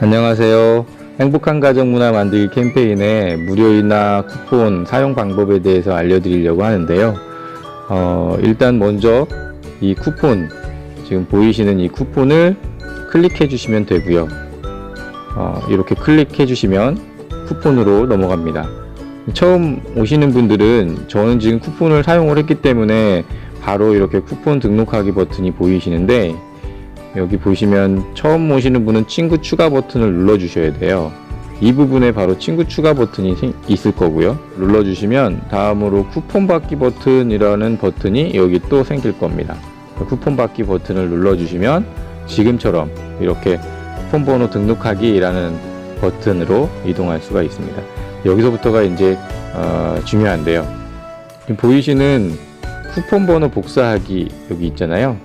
안녕하세요. 행복한 가정 문화 만들기 캠페인의 무료이나 쿠폰 사용 방법에 대해서 알려드리려고 하는데요. 어, 일단 먼저 이 쿠폰, 지금 보이시는 이 쿠폰을 클릭해 주시면 되고요. 어, 이렇게 클릭해 주시면 쿠폰으로 넘어갑니다. 처음 오시는 분들은 저는 지금 쿠폰을 사용을 했기 때문에 바로 이렇게 쿠폰 등록하기 버튼이 보이시는데 여기 보시면 처음 오시는 분은 친구 추가 버튼을 눌러 주셔야 돼요. 이 부분에 바로 친구 추가 버튼이 생- 있을 거고요. 눌러 주시면 다음으로 쿠폰 받기 버튼이라는 버튼이 여기 또 생길 겁니다. 그 쿠폰 받기 버튼을 눌러 주시면 지금처럼 이렇게 쿠폰 번호 등록하기 라는 버튼으로 이동할 수가 있습니다. 여기서부터가 이제 어, 중요한데요. 보이시는 쿠폰 번호 복사하기 여기 있잖아요.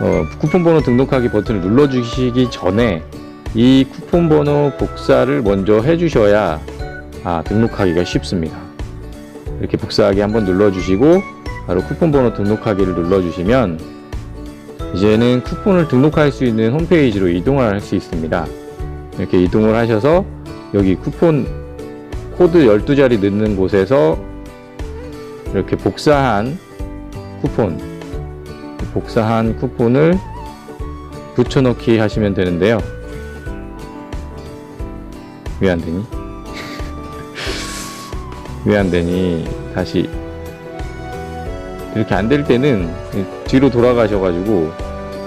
어, 쿠폰 번호 등록하기 버튼을 눌러주시기 전에 이 쿠폰 번호 복사를 먼저 해주셔야 아, 등록하기가 쉽습니다. 이렇게 복사하기 한번 눌러주시고 바로 쿠폰 번호 등록하기를 눌러주시면 이제는 쿠폰을 등록할 수 있는 홈페이지로 이동을 할 수 있습니다. 이렇게 이동을 하셔서 여기 쿠폰 코드 12자리 넣는 곳에서 이렇게 복사한 쿠폰 복사한 쿠폰을 붙여넣기 하시면 되는데요. 왜 안 되니? 왜 안 되니? 다시 이렇게 안 될 때는 뒤로 돌아가셔가지고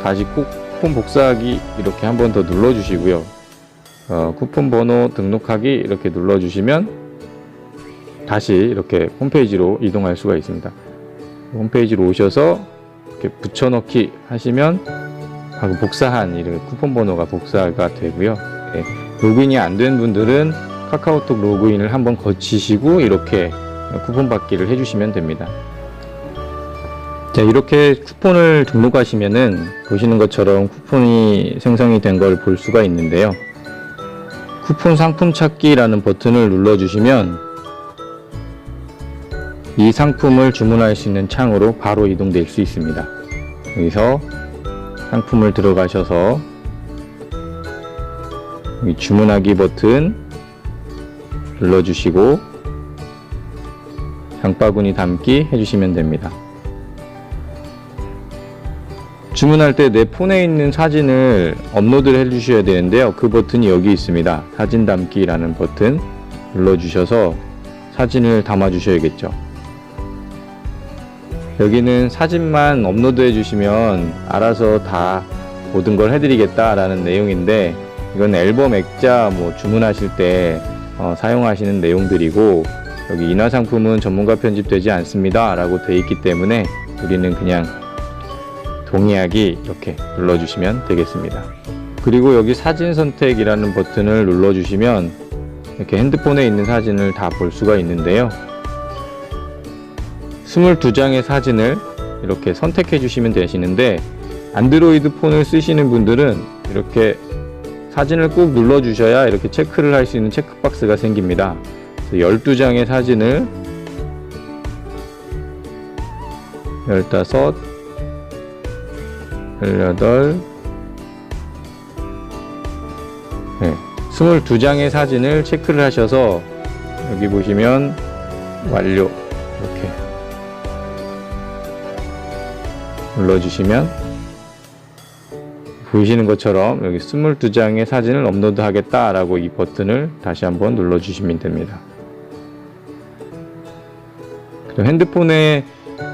다시 꼭 쿠폰 복사하기 이렇게 한 번 더 눌러주시고요. 어, 쿠폰 번호 등록하기 이렇게 눌러주시면 다시 이렇게 홈페이지로 이동할 수가 있습니다. 홈페이지로 오셔서 이렇게 붙여넣기 하시면 하고 복사한 이렇게 쿠폰 번호가 복사가 되고요. 네, 로그인이 안 된 분들은 카카오톡 로그인을 한번 거치시고 이렇게 쿠폰 받기를 해주시면 됩니다. 자, 이렇게 쿠폰을 등록하시면은 보시는 것처럼 쿠폰이 생성이 된 걸 볼 수가 있는데요. 쿠폰 상품 찾기라는 버튼을 눌러주시면 이 상품을 주문할 수 있는 창으로 바로 이동될 수 있습니다. 여기서 상품을 들어가셔서 이 주문하기 버튼 눌러주시고 장바구니 담기 해주시면 됩니다. 주문할 때 내 폰에 있는 사진을 업로드를 해주셔야 되는데요. 그 버튼이 여기 있습니다. 사진 담기라는 버튼 눌러주셔서 사진을 담아 주셔야겠죠. 여기는 사진만 업로드 해 주시면 알아서 다 모든 걸 해드리겠다라는 내용인데 이건 앨범 액자 뭐 주문하실 때 어, 사용하시는 내용들이고 여기 인화 상품은 전문가 편집되지 않습니다 라고 돼 있기 때문에 우리는 그냥 동의하기 이렇게 눌러주시면 되겠습니다. 그리고 여기 사진 선택이라는 버튼을 눌러주시면 이렇게 핸드폰에 있는 사진을 다 볼 수가 있는데요. 22장의 사진을 이렇게 선택해 주시면 되시는데 안드로이드 폰을 쓰시는 분들은 이렇게 사진을 꾹 눌러 주셔야 이렇게 체크를 할 수 있는 체크박스가 생깁니다. 12장의 사진을 15 18 네, 22장의 사진을 체크를 하셔서 여기 보시면 완료 이렇게 눌러주시면 보이시는 것처럼 여기 22장의 사진을 업로드 하겠다라고 이 버튼을 다시 한번 눌러주시면 됩니다. 핸드폰의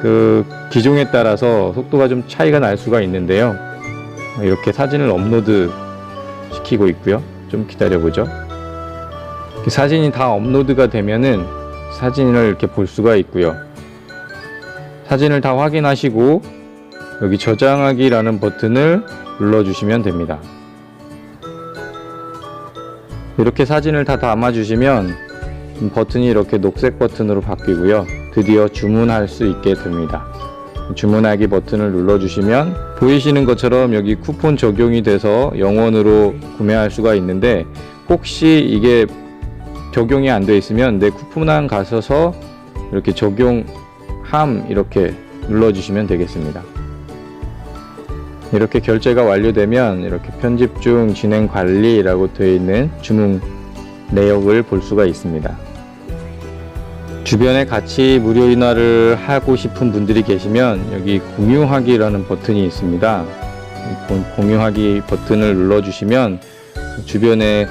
그 기종에 따라서 속도가 좀 차이가 날 수가 있는데요. 이렇게 사진을 업로드 시키고 있고요. 좀 기다려 보죠. 사진이 다 업로드가 되면은 사진을 이렇게 볼 수가 있고요. 사진을 다 확인하시고 여기 저장하기라는 버튼을 눌러주시면 됩니다. 이렇게 사진을 다 담아주시면 버튼이 이렇게 녹색 버튼으로 바뀌고요. 드디어 주문할 수 있게 됩니다. 주문하기 버튼을 눌러주시면 보이시는 것처럼 여기 쿠폰 적용이 돼서 영원으로 구매할 수가 있는데 혹시 이게 적용이 안 돼 있으면 내 쿠폰함 가셔서 이렇게 적용함 이렇게 눌러주시면 되겠습니다. 이렇게 결제가 완료되면 이렇게 편집 중 진행 관리라고 되어 있는 주문 내역을 볼 수가 있습니다. 주변에 같이 무료 인화를 하고 싶은 분들이 계시면 여기 공유하기라는 버튼이 있습니다. 공유하기 버튼을 눌러주시면 주변에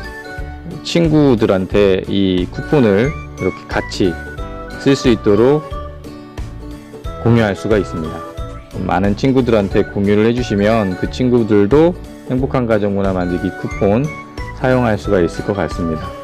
친구들한테 이 쿠폰을 이렇게 같이 쓸 수 있도록 공유할 수가 있습니다. 많은 친구들한테 공유를 해주시면 그 친구들도 행복한 가정 문화 만들기 쿠폰 사용할 수가 있을 것 같습니다.